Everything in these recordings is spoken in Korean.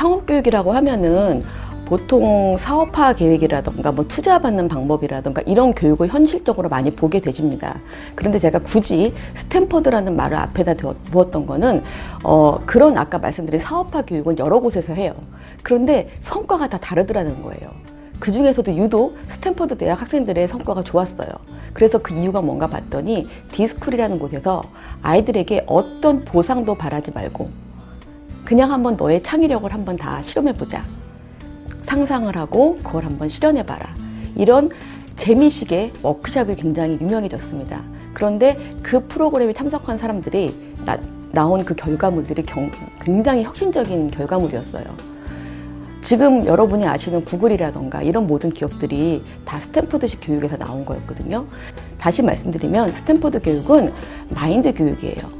창업교육이라고 하면은 보통 사업화 계획이라던가 뭐 투자받는 방법이라던가 이런 교육을 현실적으로 많이 보게 되십니다. 그런데 제가 굳이 스탠퍼드라는 말을 앞에다 두었- 두었던 거는 어, 그런 아까 말씀드린 사업화 교육은 여러 곳에서 해요. 그런데 성과가 다 다르더라는 거예요. 그 중에서도 유독 스탠퍼드 대학 학생들의 성과가 좋았어요. 그래서 그 이유가 뭔가 봤더니 디스쿨이라는 곳에서 아이들에게 어떤 보상도 바라지 말고 그냥 한번 너의 창의력을 한번 다 실험해보자. 상상을 하고 그걸 한번 실현해봐라. 이런 재미식의 워크숍이 굉장히 유명해졌습니다. 그런데 그 프로그램에 참석한 사람들이 나, 나온 그 결과물들이 경- 굉장히 혁신적인 결과물이었어요. 지금 여러분이 아시는 구글이라던가 이런 모든 기업들이 다 스탠포드식 교육에서 나온 거였거든요. 다시 말씀드리면 스탠포드 교육은 마인드 교육이에요.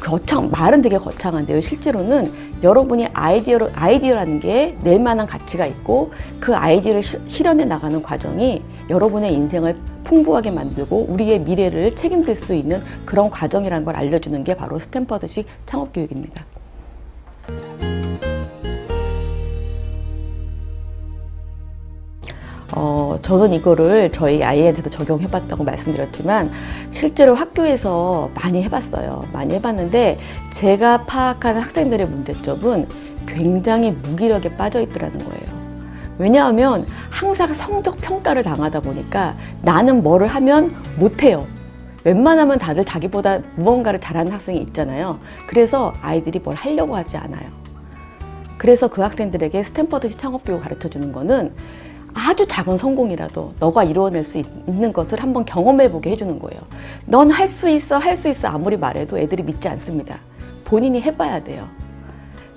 거창 말은 되게 거창한데요. 실제로는 여러분이 아이디어를 아이디어라는 게 낼 만한 가치가 있고 그 아이디어를 시- 실현해 나가는 과정이 여러분의 인생을 풍부하게 만들고 우리의 미래를 책임질 수 있는 그런 과정이라는 걸 알려주는 게 바로 스탠퍼드식 창업 교육입니다. 어, 저는 이거를 저희 아이한테도 적용해봤다고 말씀드렸지만 실제로 학교에서 많이 해봤어요. 많이 해봤는데 제가 파악하는 학생들의 문제점은 굉장히 무기력에 빠져 있더라는 거예요. 왜냐하면 항상 성적 평가를 당하다 보니까 나는 뭐를 하면 못해요. 웬만하면 다들 자기보다 무언가를 잘하는 학생이 있잖아요. 그래서 아이들이 뭘 하려고 하지 않아요. 그래서 그 학생들에게 스탠퍼드식 창업교육 가르쳐 주는 거는 아주 작은 성공이라도 너가 이루어낼 수 있- 있는 것을 한번 경험해 보게 해주는 거예요. 넌 할 수 있어, 할 수 있어 아무리 말해도 애들이 믿지 않습니다. 본인이 해봐야 돼요.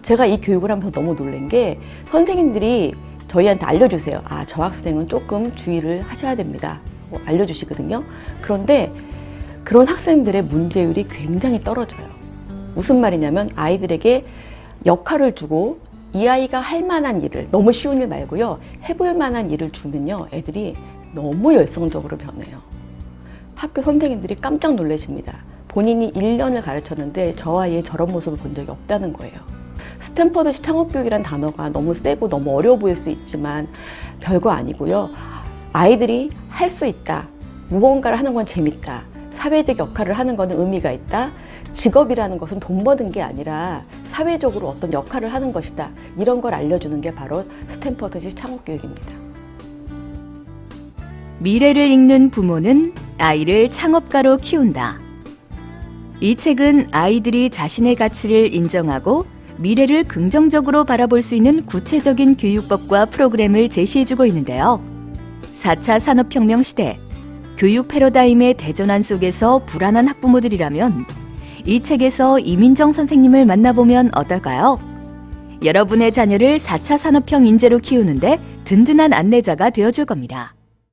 제가 이 교육을 하면서 너무 놀란 게 선생님들이 저희한테 알려주세요. 아, 저 학생은 조금 주의를 하셔야 됩니다. 뭐 알려주시거든요. 그런데 그런 학생들의 문제율이 굉장히 떨어져요. 무슨 말이냐면 아이들에게 역할을 주고 이 아이가 할 만한 일을 너무 쉬운 일 말고요. 해볼 만한 일을 주면요. 애들이 너무 열성적으로 변해요. 학교 선생님들이 깜짝 놀라십니다. 본인이 1년을 가르쳤는데 저 아이의 저런 모습을 본 적이 없다는 거예요. 스탠퍼드식 창업교육이란 단어가 너무 세고 너무 어려워 보일 수 있지만 별거 아니고요. 아이들이 할 수 있다. 무언가를 하는 건 재밌다. 사회적 역할을 하는 것은 의미가 있다. 직업이라는 것은 돈 버는 게 아니라 사회적으로 어떤 역할을 하는 것이다. 이런 걸 알려주는 게 바로 스탠퍼드식 창업교육입니다. 미래를 읽는 부모는 아이를 창업가로 키운다. 이 책은 아이들이 자신의 가치를 인정하고 미래를 긍정적으로 바라볼 수 있는 구체적인 교육법과 프로그램을 제시해주고 있는데요. 4차 산업혁명 시대, 교육 패러다임의 대전환 속에서 불안한 학부모들이라면 이 책에서 이민정 선생님을 만나보면 어떨까요? 여러분의 자녀를 4차 산업형 인재로 키우는데 든든한 안내자가 되어줄 겁니다.